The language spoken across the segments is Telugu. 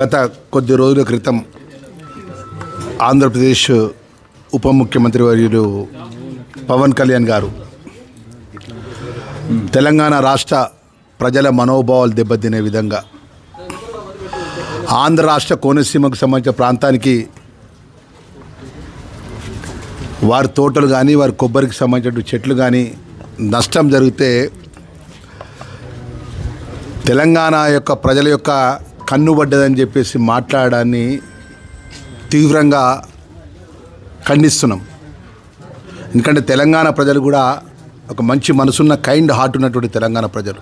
గత కొద్ది రోజుల క్రితం ఆంధ్రప్రదేశ్ ఉప ముఖ్యమంత్రి వర్యులు పవన్ కళ్యాణ్ గారు తెలంగాణ రాష్ట్ర ప్రజల మనోభావాలు దెబ్బతినే విధంగా ఆంధ్ర రాష్ట్ర కోనసీమకు సంబంధించిన ప్రాంతానికి వారి తోటలు కానీ వారి కొబ్బరికి సంబంధించిన చెట్లు కానీ నష్టం జరిగితే తెలంగాణ యొక్క ప్రజల యొక్క కన్నుబడ్డదని చెప్పేసి మాట్లాడడాన్ని తీవ్రంగా ఖండిస్తున్నాం. ఎందుకంటే తెలంగాణ ప్రజలు కూడా ఒక మంచి మనసున్న కైండ్ హార్ట్ ఉన్నటువంటి తెలంగాణ ప్రజలు.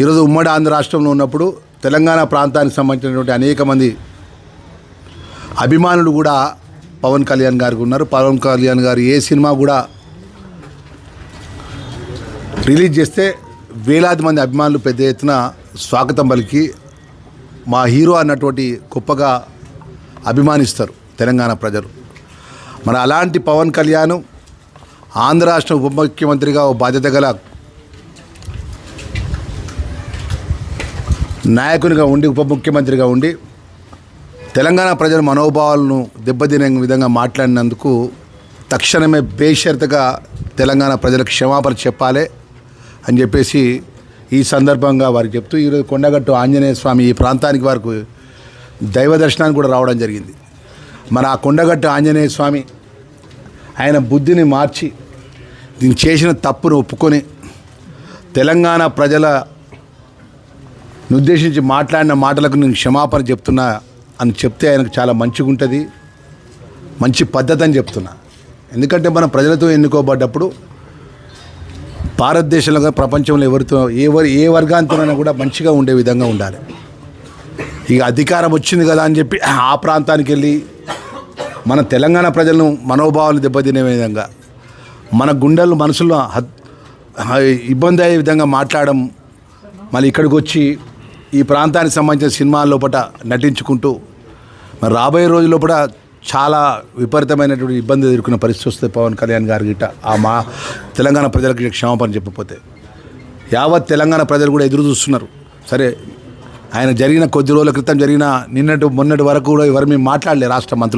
ఈరోజు ఉమ్మడి ఆంధ్ర రాష్ట్రంలో ఉన్నప్పుడు తెలంగాణ ప్రాంతానికి సంబంధించినటువంటి అనేక మంది అభిమానులు కూడా పవన్ కళ్యాణ్ గారికి ఉన్నారు. పవన్ కళ్యాణ్ గారు ఏ సినిమా కూడా రిలీజ్ చేస్తే వేలాది మంది అభిమానులు పెద్ద ఎత్తున స్వాగతం పలికి మా హీరో అన్నటువంటి గొప్పగా అభిమానిస్తారు తెలంగాణ ప్రజలు. మన అలాంటి పవన్ కళ్యాణ్ ఆంధ్ర రాష్ట్ర ఉప ముఖ్యమంత్రిగా ఓ బాధ్యత గల నాయకునిగా ఉండి ఉప ముఖ్యమంత్రిగా ఉండి తెలంగాణ ప్రజల మనోభావాలను దెబ్బతినే విధంగా మాట్లాడినందుకు తక్షణమే బేషరతుగా తెలంగాణ ప్రజలకు క్షమాపణ చెప్పాలి. అని చెప్పేసి ఈ సందర్భంగా వారికి చెప్తూ ఈరోజు కొండగట్టు ఆంజనేయ స్వామి ఈ ప్రాంతానికి వారికి దైవ దర్శనానికి కూడా రావడం జరిగింది. మన ఆ కొండగట్టు ఆంజనేయ స్వామి ఆయన బుద్ధిని మార్చి దీన్ని చేసిన తప్పును ఒప్పుకొని తెలంగాణ ప్రజల ఉద్దేశించి మాట్లాడిన మాటలకు నేను క్షమాపణ చెప్తున్నా అని చెప్తే ఆయనకు చాలా మంచిగా ఉంటుంది మంచి పద్ధతి అని చెప్తున్నా. ఎందుకంటే మనం ప్రజలతో ఎన్నుకోబడ్డప్పుడు భారతదేశంలో ప్రపంచంలో ఎవరితో ఎవరు ఏ వర్గాంతోనైనా కూడా మంచిగా ఉండే విధంగా ఉండాలి. ఇక అధికారం వచ్చింది కదా అని చెప్పి ఆ ప్రాంతానికి వెళ్ళి మన తెలంగాణ ప్రజలను మనోభావాలు దెబ్బతినే విధంగా మన గుండెలు మనసులో ఇబ్బంది అయ్యే విధంగా మాట్లాడడం మళ్ళీ ఇక్కడికి వచ్చి ఈ ప్రాంతానికి సంబంధించిన సినిమాల లోపల నటించుకుంటూ మరి రాబోయే రోజుల్లో కూడా చాలా విపరీతమైనటువంటి ఇబ్బంది ఎదుర్కొన్న పరిస్థితి వస్తే పవన్ కళ్యాణ్ గారి గిట్ట ఆ మా తెలంగాణ ప్రజలకు క్షమాపణ చెప్పకపోతే. యావత్ తెలంగాణ ప్రజలు కూడా ఎదురు చూస్తున్నారు. సరే ఆయన జరిగిన కొద్ది రోజుల క్రితం జరిగిన నిన్నటి మొన్నటి వరకు కూడా ఎవరు మేము మాట్లాడలే రాష్ట్ర మంత్రులు.